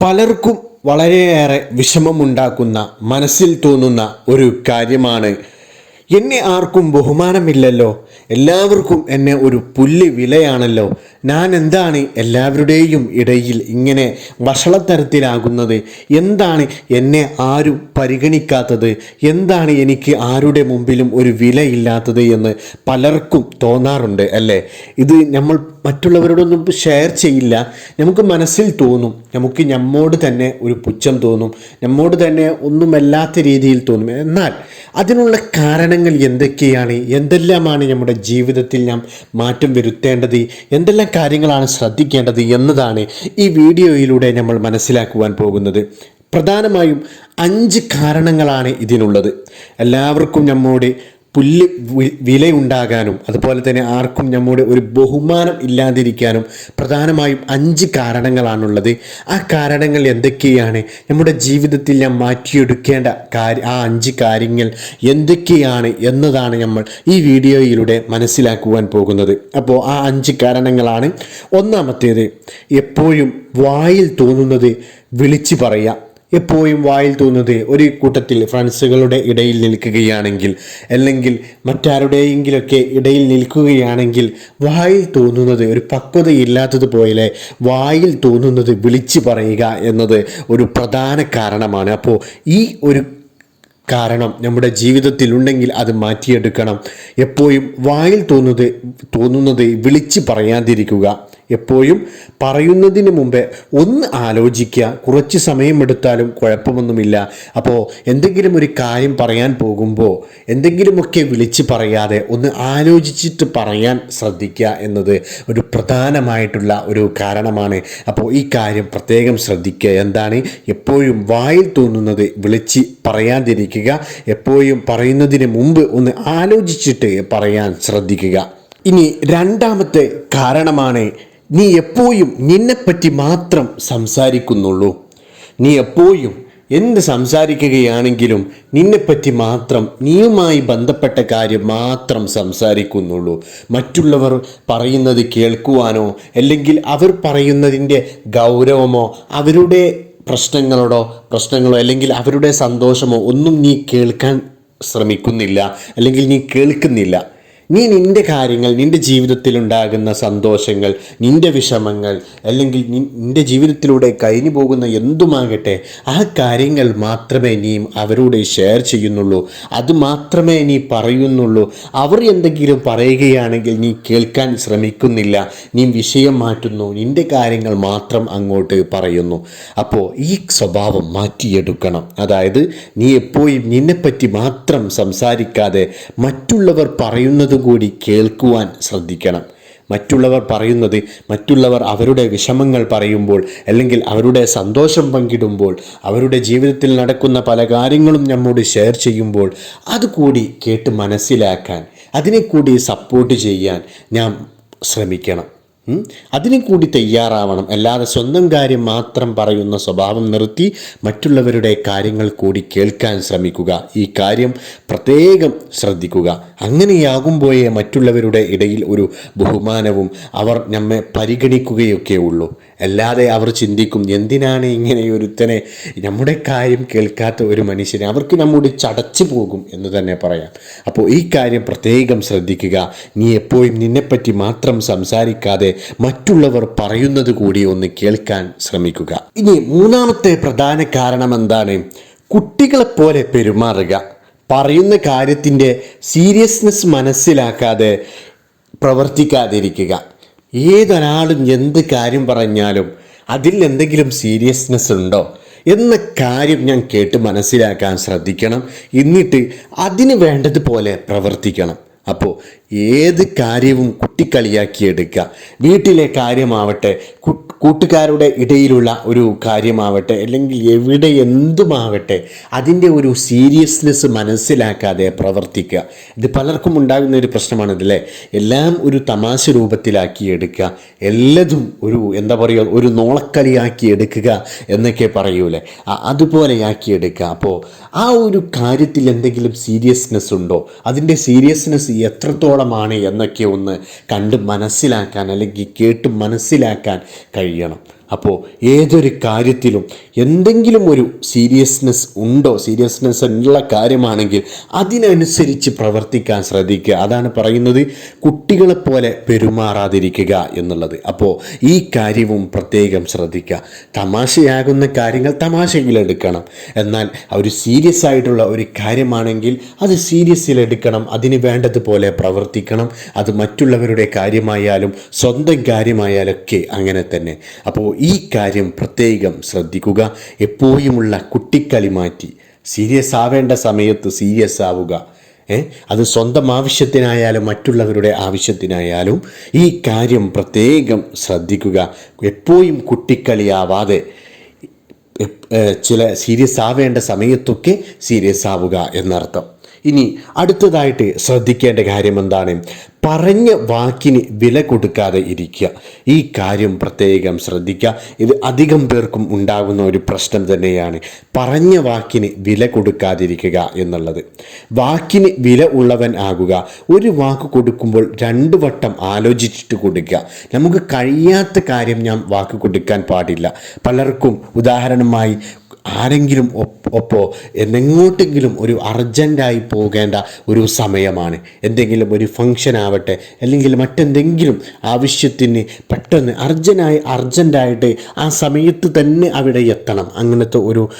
പലർക്കും വളരെയേറെ വിഷമമുണ്ടാക്കുന്ന മനസ്സിൽ തോന്നുന്ന ഒരു കാര്യമാണ് എന്നെ ആർക്കും ബഹുമാനമില്ലല്ലോ. എല്ലാവർക്കും എന്നെ ഒരു പുല്ല് വിലയാണല്ലോ. ഞാൻ എന്താണ് എല്ലാവരുടെയും ഇടയിൽ ഇങ്ങനെ വഷളത്തരത്തിലാകുന്നത്? എന്താണ് എന്നെ ആരും പരിഗണിക്കാത്തത്? എന്താണ് എനിക്ക് ആരുടെ മുമ്പിലും ഒരു വിലയില്ലാത്തത് എന്ന് പലർക്കും തോന്നാറുണ്ട് അല്ലേ? ഇത് നമ്മൾ മറ്റുള്ളവരോടൊന്നും ഷെയർ ചെയ്യില്ല. നമുക്ക് മനസ്സിൽ തോന്നും. നമുക്ക് നമ്മോട് തന്നെ ഒരു പുച്ഛം തോന്നും. നമ്മോട് തന്നെ ഒന്നുമല്ലാത്ത രീതിയിൽ തോന്നും. എന്നാൽ അതിനുള്ള കാരണങ്ങൾ എന്തൊക്കെയാണ്? എന്തെല്ലാമാണ് നമ്മുടെ ജീവിതത്തിൽ നാം മാറ്റം വരുത്തേണ്ടത്? എന്തെല്ലാം കാര്യങ്ങളാണ് ശ്രദ്ധിക്കേണ്ടത് എന്നതാണ് ഈ വീഡിയോയിലൂടെ നമ്മൾ മനസ്സിലാക്കുവാൻ പോകുന്നത്. പ്രധാനമായും അഞ്ച് കാരണങ്ങളാണ് ഇതിനുള്ളത് എല്ലാവർക്കും നമ്മോട് പുല്ല് വിലയുണ്ടാകാനും അതുപോലെ തന്നെ ആർക്കും നമ്മുടെ ഒരു ബഹുമാനം ഇല്ലാതിരിക്കാനും പ്രധാനമായും അഞ്ച് കാരണങ്ങളാണുള്ളത്. ആ കാരണങ്ങൾ എന്തൊക്കെയാണ്? നമ്മുടെ ജീവിതത്തിൽ ഞാൻ മാറ്റിയെടുക്കേണ്ട കാര്യ ആ അഞ്ച് കാര്യങ്ങൾ എന്തൊക്കെയാണ് എന്നതാണ് നമ്മൾ ഈ വീഡിയോയിലൂടെ മനസ്സിലാക്കുവാൻ പോകുന്നത്. അപ്പോൾ ആ അഞ്ച് കാരണങ്ങളാണ്. ഒന്നാമത്തേത് എപ്പോഴും വായിൽ തോന്നുന്നത് വിളിച്ചു പറയുക. എപ്പോഴും വായിൽ തോന്നുന്നത് ഒരു കൂട്ടത്തിൽ ഫ്രണ്ട്സുകളുടെ ഇടയിൽ നിൽക്കുകയാണെങ്കിൽ അല്ലെങ്കിൽ മറ്റാരുടെയെങ്കിലൊക്കെ ഇടയിൽ നിൽക്കുകയാണെങ്കിൽ വായിൽ തോന്നുന്നത് ഒരു പക്വതയില്ലാത്തതുപോലെ വായിൽ തോന്നുന്നത് വിളിച്ചു പറയുക എന്നത് ഒരു പ്രധാന കാരണമാണ്. അപ്പോൾ ഈ ഒരു കാരണം നമ്മുടെ ജീവിതത്തിൽ ഉണ്ടെങ്കിൽ അത് മാറ്റിയെടുക്കണം. എപ്പോഴും വായിൽ തോന്നുന്നത് തോന്നുന്നത് വിളിച്ച് പറയാതിരിക്കുക. എപ്പോഴും പറയുന്നതിന് മുമ്പേ ഒന്ന് ആലോചിക്കുക. കുറച്ച് സമയമെടുത്താലും കുഴപ്പമൊന്നുമില്ല. അപ്പോൾ എന്തെങ്കിലും ഒരു കാര്യം പറയാൻ പോകുമ്പോൾ എന്തെങ്കിലുമൊക്കെ വിളിച്ച് പറയാതെ ഒന്ന് ആലോചിച്ചിട്ട് പറയാൻ ശ്രദ്ധിക്കുക എന്നത് ഒരു പ്രധാനമായിട്ടുള്ള ഒരു കാരണമാണ്. അപ്പോൾ ഈ കാര്യം പ്രത്യേകം ശ്രദ്ധിക്കുക. എന്താണ്? എപ്പോഴും വായിൽ തോന്നുന്നത് വിളിച്ച് പറയാതിരിക്കുക. എപ്പോഴും പറയുന്നതിന് മുമ്പ് ഒന്ന് ആലോചിച്ചിട്ട് പറയാൻ ശ്രദ്ധിക്കുക. ഇനി രണ്ടാമത്തെ കാരണമാണ് നീ എപ്പോഴും നിന്നെപ്പറ്റി മാത്രം സംസാരിക്കുന്നുള്ളൂ. നീ എപ്പോഴും എന്ത് സംസാരിക്കുകയാണെങ്കിലും നിന്നെപ്പറ്റി മാത്രം നീയുമായി ബന്ധപ്പെട്ട കാര്യം മാത്രം സംസാരിക്കുന്നുള്ളൂ. മറ്റുള്ളവർ പറയുന്നത് കേൾക്കുവാനോ അല്ലെങ്കിൽ അവർ പറയുന്നതിന്റെ ഗൗരവമോ അവരുടെ പ്രശ്നങ്ങളോടോ പ്രശ്നങ്ങളോ അല്ലെങ്കിൽ അവരുടെ സന്തോഷമോ ഒന്നും നീ കേൾക്കാൻ ശ്രമിക്കുന്നില്ല അല്ലെങ്കിൽ നീ കേൾക്കുന്നില്ല. നീ നിന്റെ കാര്യങ്ങൾ നിന്റെ ജീവിതത്തിൽ ഉണ്ടാകുന്ന സന്തോഷങ്ങൾ നിന്റെ വിഷമങ്ങൾ അല്ലെങ്കിൽ നിന്റെ ജീവിതത്തിലൂടെ കഴിഞ്ഞു പോകുന്ന എന്തുമാകട്ടെ ആ കാര്യങ്ങൾ മാത്രമേ നീ അവരോട് ഷെയർ ചെയ്യുന്നുള്ളൂ. അത് മാത്രമേ നീ പറയുന്നുള്ളൂ. അവർ എന്തെങ്കിലും പറയുകയാണെങ്കിൽ നീ കേൾക്കാൻ ശ്രമിക്കുന്നില്ല. നീ വിഷയം മാറ്റുന്നു. നിന്റെ കാര്യങ്ങൾ മാത്രം അങ്ങോട്ട് പറയുന്നു. അപ്പോൾ ഈ സ്വഭാവം മാറ്റിയെടുക്കണം. അതായത് നീ എപ്പോഴും നിന്നെപ്പറ്റി മാത്രം സംസാരിക്കാതെ മറ്റുള്ളവർ പറയുന്നത് കൂടി കേൾക്കുവാൻ ശ്രദ്ധിക്കണം മറ്റുള്ളവർ പറയുന്നത് മറ്റുള്ളവർ അവരുടെ വിഷമങ്ങൾ പറയുമ്പോൾ അല്ലെങ്കിൽ അവരുടെ സന്തോഷം പങ്കിടുമ്പോൾ അവരുടെ ജീവിതത്തിൽ നടക്കുന്ന പല കാര്യങ്ങളും നമ്മോട് ഷെയർ ചെയ്യുമ്പോൾ അതുകൂടി കേട്ട് മനസ്സിലാക്കാൻ അതിനെ കൂടി സപ്പോർട്ട് ചെയ്യാൻ ഞാൻ ശ്രമിക്കണം? അതിന് കൂടി തയ്യാറാവണം. അല്ലാതെ സ്വന്തം കാര്യം മാത്രം പറയുന്ന സ്വഭാവം നിർത്തി മറ്റുള്ളവരുടെ കാര്യങ്ങൾ കൂടി കേൾക്കാൻ ശ്രമിക്കുക. ഈ കാര്യം പ്രത്യേകം ശ്രദ്ധിക്കുക. അങ്ങനെയാകുമ്പോഴേ മറ്റുള്ളവരുടെ ഇടയിൽ ഒരു ബഹുമാനവും അവർ നമ്മെ പരിഗണിക്കുകയൊക്കെ ഉള്ളൂ. അല്ലാതെ അവർ ചിന്തിക്കും എന്തിനാണ് ഇങ്ങനെ ഒരുത്തനെ നമ്മുടെ കാര്യം കേൾക്കാത്ത ഒരു മനുഷ്യനെ അവർക്ക് നമ്മുടെ ചടച്ചു പോകും? എന്ന് തന്നെ പറയാം. അപ്പോൾ ഈ കാര്യം പ്രത്യേകം ശ്രദ്ധിക്കുക. നീ എപ്പോഴും നിന്നെപ്പറ്റി മാത്രം സംസാരിക്കാതെ മറ്റുള്ളവർ പറയുന്നത് കൂടി ഒന്ന് കേൾക്കാൻ ശ്രമിക്കുക. ഇനി മൂന്നാമത്തെ പ്രധാന കാരണം എന്താണ്? കുട്ടികളെപ്പോലെ പെരുമാറുക. പറയുന്ന കാര്യത്തിന്റെ സീരിയസ്നെസ് മനസ്സിലാക്കാതെ പ്രവർത്തിക്കാതിരിക്കുക. ഏതൊരാളും എന്ത് കാര്യം പറഞ്ഞാലും അതിൽ എന്തെങ്കിലും സീരിയസ്നെസ് ഉണ്ടോ എന്ന കാര്യം ഞാൻ കേട്ട് മനസ്സിലാക്കാൻ ശ്രദ്ധിക്കണം. എന്നിട്ട് അതിന് വേണ്ടതുപോലെ പ്രവർത്തിക്കണം. അപ്പോൾ ഏത് കാര്യവും കുട്ടിക്കളിയാക്കി കുട്ടിക്കളിയാക്കിയെടുക്കുക വീട്ടിലെ കാര്യമാവട്ടെ കൂട്ടുകാരുടെ ഇടയിലുള്ള ഒരു കാര്യമാവട്ടെ അല്ലെങ്കിൽ എവിടെ എന്തുമാവട്ടെ അതിന്റെ ഒരു സീരിയസ്നെസ് മനസ്സിലാക്കാതെ പ്രവർത്തിക്കുക. ഇത് പലർക്കും ഉണ്ടാകുന്ന ഒരു പ്രശ്നമാണ് എല്ലാം ഒരു തമാശ രൂപത്തിലാക്കി എടുക്കുക എല്ലതും ഒരു എന്താ പറയുക ഒരു നോളക്കളിയാക്കി എടുക്കുക എന്നൊക്കെ പറയൂലേ? അതുപോലെയാക്കി എടുക്കുക അപ്പോൾ ആ ഒരു കാര്യത്തിൽ എന്തെങ്കിലും സീരിയസ്നെസ് ഉണ്ടോ? അതിന്റെ സീരിയസ്നെസ് എത്രത്തോളമാണ് എന്നൊക്കെ ഒന്ന് കണ്ട് മനസ്സിലാക്കാൻ അല്ലെങ്കിൽ കേട്ട് മനസ്സിലാക്കാൻ കഴിയണം. അപ്പോൾ ഏതൊരു കാര്യത്തിലും എന്തെങ്കിലും ഒരു സീരിയസ്നെസ് ഉണ്ടോ സീരിയസ്നെസ് ഉള്ള കാര്യമാണെങ്കിൽ അതിനനുസരിച്ച് പ്രവർത്തിക്കാൻ ശ്രദ്ധിക്കുക. അതാണ് പറയുന്നത് കുട്ടികളെപ്പോലെ പെരുമാറാതിരിക്കുക എന്നുള്ളത്. അപ്പോൾ ഈ കാര്യവും പ്രത്യേകം ശ്രദ്ധിക്കുക. തമാശയാകുന്ന കാര്യങ്ങൾ തമാശയിലെടുക്കണം എന്നാൽ ഒരു സീരിയസ് ആയിട്ടുള്ള ഒരു കാര്യമാണെങ്കിൽ അത് സീരിയസിലെടുക്കണം അതിന് വേണ്ടതുപോലെ പ്രവർത്തിക്കണം. അത് മറ്റുള്ളവരുടെ കാര്യമായാലും സ്വന്തം കാര്യമായാലൊക്കെ അങ്ങനെ തന്നെ. അപ്പോൾ ഈ കാര്യം പ്രത്യേകം ശ്രദ്ധിക്കുക. എപ്പോഴുമുള്ള കുട്ടിക്കളി മാറ്റി. സീരിയസ് ആവേണ്ട സമയത്ത് സീരിയസ് ആവുക. അത് സ്വന്തം ആവശ്യത്തിനായാലും മറ്റുള്ളവരുടെ ആവശ്യത്തിനായാലും ഈ കാര്യം പ്രത്യേകം ശ്രദ്ധിക്കുക. എപ്പോഴും കുട്ടിക്കളിയാവാതെ ചില സീരിയസ് ആവേണ്ട സമയത്തൊക്കെ സീരിയസ് ആവുക എന്നർത്ഥം. ഇനി അടുത്തതായിട്ട് ശ്രദ്ധിക്കേണ്ട കാര്യം എന്താണ്? പറഞ്ഞ വാക്കിന് വില കൊടുക്കാതെ ഇരിക്കുക. ഈ കാര്യം പ്രത്യേകം ശ്രദ്ധിക്കുക. ഇത് അധികം പേർക്കും ഉണ്ടാകുന്ന ഒരു പ്രശ്നം തന്നെയാണ്. പറഞ്ഞ വാക്കിന് വില കൊടുക്കാതിരിക്കുക എന്നുള്ളത്. വാക്കിന് വില ഉള്ളവൻ ആകുക. ഒരു വാക്ക് കൊടുക്കുമ്പോൾ രണ്ടു വട്ടം ആലോചിച്ചിട്ട് കൊടുക്കുക. നമുക്ക് കഴിയാത്ത കാര്യം ഞാൻ വാക്ക് കൊടുക്കാൻ പാടില്ല. പലർക്കും ഉദാഹരണമായി ആരെങ്കിലും ഒപ്പ് എന്നെങ്ങോട്ടെങ്കിലും ഒരു അർജന്റായി പോകേണ്ട ഒരു സമയമാണ്. എന്തെങ്കിലും ഒരു ഫങ്ഷൻ ആവട്ടെ അല്ലെങ്കിൽ മറ്റെന്തെങ്കിലും ആവശ്യത്തിന് പെട്ടെന്ന് അർജന്റായി അർജന്റായിട്ട് ആ സമയത്ത് തന്നെ അവിടെ എത്തണം. അങ്ങനത്തെ ഒരു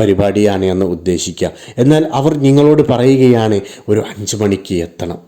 പരിപാടിയാണ് എന്ന് ഉദ്ദേശിക്കുക. എന്നാൽ അവർ നിങ്ങളോട് പറയുകയാണ് ഒരു അഞ്ച് മണിക്ക് എത്തണം?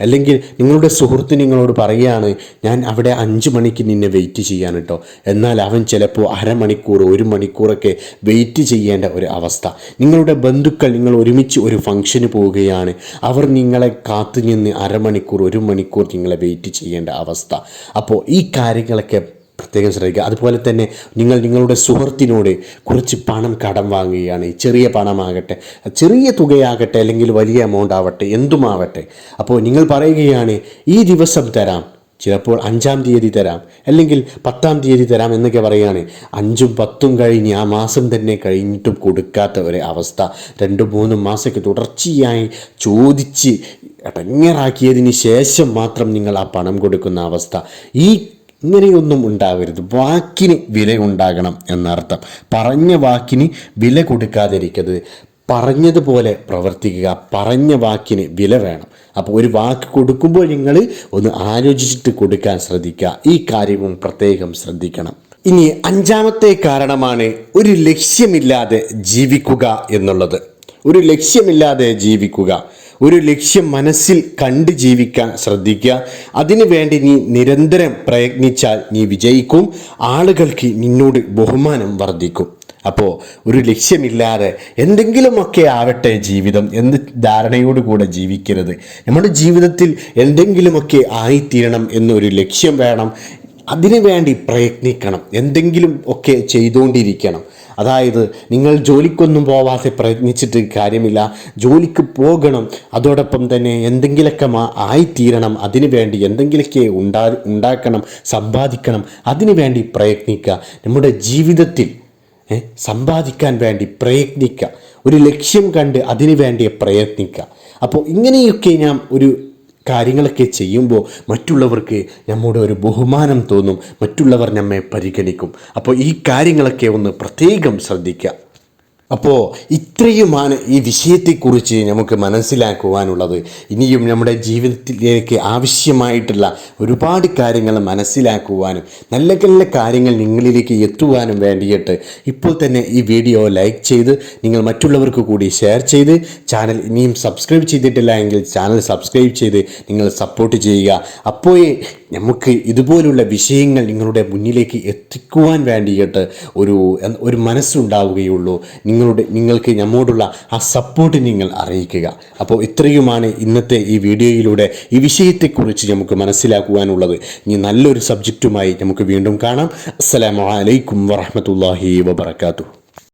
അല്ലെങ്കിൽ നിങ്ങളുടെ സുഹൃത്ത് നിങ്ങളോട് പറയുകയാണ് ഞാൻ അവിടെ അഞ്ച് മണിക്ക് നിന്നെ വെയിറ്റ് ചെയ്യാൻ കേട്ടോ എന്നാൽ അവൻ ചിലപ്പോൾ അരമണിക്കൂർ ഒരു മണിക്കൂറൊക്കെ വെയിറ്റ് ചെയ്യേണ്ട ഒരു അവസ്ഥ. നിങ്ങളുടെ ബന്ധുക്കൾ നിങ്ങൾ ഒരുമിച്ച് ഒരു ഫംഗ്ഷന് പോവുകയാണ്. അവർ നിങ്ങളെ കാത്തു നിന്ന് അരമണിക്കൂർ ഒരു മണിക്കൂർ നിങ്ങളെ വെയിറ്റ് ചെയ്യേണ്ട അവസ്ഥ. അപ്പോൾ ഈ കാര്യങ്ങളൊക്കെ പ്രത്യേകം ശ്രദ്ധിക്കുക. അതുപോലെ തന്നെ നിങ്ങൾ നിങ്ങളുടെ സുഹൃത്തിനോട് കുറച്ച് പണം കടം വാങ്ങുകയാണ്. ചെറിയ പണമാകട്ടെ ചെറിയ തുകയാകട്ടെ അല്ലെങ്കിൽ വലിയ എമൗണ്ട് ആവട്ടെ എന്തുമാവട്ടെ. അപ്പോൾ നിങ്ങൾ പറയുകയാണ് ഈ ദിവസം തരാം ചിലപ്പോൾ അഞ്ചാം തീയതി തരാം അല്ലെങ്കിൽ പത്താം തീയതി തരാം എന്നൊക്കെ പറയുകയാണ്. അഞ്ചും പത്തും കഴിഞ്ഞ് ആ മാസം തന്നെ കഴിഞ്ഞിട്ടും കൊടുക്കാത്ത ഒരു അവസ്ഥ. രണ്ടും മൂന്നും മാസമൊക്കെ തുടർച്ചയായി ചോദിച്ച് ഇടങ്ങറാക്കിയതിന് ശേഷം മാത്രം നിങ്ങൾ ആ പണം കൊടുക്കുന്ന അവസ്ഥ. ഈ ഇങ്ങനെയൊന്നും ഉണ്ടാവരുത്. വാക്കിന് വില ഉണ്ടാകണം എന്നർത്ഥം. പറഞ്ഞ വാക്കിന് വില കൊടുക്കാതിരിക്കരുത്. പറഞ്ഞതുപോലെ പ്രവർത്തിക്കുക. പറഞ്ഞ വാക്കിന് വില വേണം. അപ്പോൾ ഒരു വാക്ക് കൊടുക്കുമ്പോൾ നിങ്ങൾ ഒന്ന് ആലോചിച്ചിട്ട് കൊടുക്കാൻ ശ്രദ്ധിക്കുക. ഈ കാര്യവും പ്രത്യേകം ശ്രദ്ധിക്കണം. ഇനി അഞ്ചാമത്തെ കാരണമാണ് ഒരു ലക്ഷ്യമില്ലാതെ ജീവിക്കുക എന്നുള്ളത്. ഒരു ലക്ഷ്യമില്ലാതെ ജീവിക്കുക. ഒരു ലക്ഷ്യം മനസ്സിൽ കണ്ട് ജീവിക്കാൻ ശ്രദ്ധിക്കുക. അതിനുവേണ്ടി നീ നിരന്തരം പ്രയത്നിച്ചാൽ നീ വിജയിക്കും. ആളുകൾക്ക് നിന്നോട് ബഹുമാനം വർദ്ധിക്കും. അപ്പോൾ ഒരു ലക്ഷ്യമില്ലാതെ എന്തെങ്കിലുമൊക്കെ ആവട്ടെ ജീവിതം എന്ത് ധാരണയോടുകൂടെ ജീവിക്കരുത്. നമ്മുടെ ജീവിതത്തിൽ എന്തെങ്കിലുമൊക്കെ ആയിത്തീരണം എന്നൊരു ലക്ഷ്യം വേണം. അതിനുവേണ്ടി പ്രയത്നിക്കണം. എന്തെങ്കിലും ഒക്കെ ചെയ്തുകൊണ്ടിരിക്കണം അതായത് നിങ്ങൾ ജോലിക്കൊന്നും പോവാതെ പ്രയത്നിച്ചിട്ട് കാര്യമില്ല ജോലിക്ക് പോകണം അതോടൊപ്പം തന്നെ എന്തെങ്കിലുമൊക്കെ ആയിത്തീരണം അതിനു വേണ്ടി എന്തെങ്കിലുമൊക്കെ ഉണ്ടാ ഉണ്ടാക്കണം സമ്പാദിക്കണം അതിനുവേണ്ടി പ്രയത്നിക്കുക. നമ്മുടെ ജീവിതത്തിൽ സമ്പാദിക്കാൻ വേണ്ടി പ്രയത്നിക്കുക. ഒരു ലക്ഷ്യം കണ്ട് അതിനു വേണ്ടി പ്രയത്നിക്കുക. അപ്പോൾ ഇങ്ങനെയൊക്കെ ഞാൻ ഒരു കാര്യങ്ങളൊക്കെ ചെയ്യുമ്പോൾ മറ്റുള്ളവർക്ക് നമ്മുടെ ഒരു ബഹുമാനം തോന്നും മറ്റുള്ളവർ നമ്മെ പരിഗണിക്കും. അപ്പോൾ ഈ കാര്യങ്ങളൊക്കെ ഒന്ന് പ്രത്യേകം ശ്രദ്ധിക്കുക. അപ്പോൾ ഇത്രയുമാണ് ഈ വിഷയത്തെക്കുറിച്ച് നമുക്ക് മനസ്സിലാക്കുവാനുള്ളത്. ഇനിയും നമ്മുടെ ജീവിതത്തിലേക്ക് ആവശ്യമായിട്ടുള്ള ഒരുപാട് കാര്യങ്ങൾ മനസ്സിലാക്കുവാനും നല്ല നല്ല കാര്യങ്ങൾ നിങ്ങളിലേക്ക് എത്തുവാനും വേണ്ടിയിട്ട് ഇപ്പോൾ തന്നെ ഈ വീഡിയോ ലൈക്ക് ചെയ്ത് നിങ്ങൾ മറ്റുള്ളവർക്ക് കൂടി ഷെയർ ചെയ്ത് ചാനൽ ഇനിയും സബ്സ്ക്രൈബ് ചെയ്തിട്ടില്ല എങ്കിൽ ചാനൽ സബ്സ്ക്രൈബ് ചെയ്ത് നിങ്ങൾ സപ്പോർട്ട് ചെയ്യുക. അപ്പോഴേ നമുക്ക് ഇതുപോലുള്ള വിഷയങ്ങൾ നിങ്ങളുടെ മുന്നിലേക്ക് എത്തിക്കുവാൻ വേണ്ടിയിട്ട് ഒരു ഒരു മനസ്സുണ്ടാവുകയുള്ളൂ. നിങ്ങളുടെ നിങ്ങൾക്ക് നമ്മോടുള്ള ആ സപ്പോർട്ട് നിങ്ങൾ അറിയിക്കുക. അപ്പോൾ ഇത്രയുമാണ് ഇന്നത്തെ ഈ വീഡിയോയിലൂടെ ഈ വിഷയത്തെക്കുറിച്ച് നമുക്ക് മനസ്സിലാക്കുവാനുള്ളത്. ഇനി നല്ലൊരു സബ്ജക്റ്റുമായി നമുക്ക് വീണ്ടും കാണാം. അസ്സലാമു അലൈക്കും വറഹ്മത്തുള്ളാഹി വബറകാതുഹു.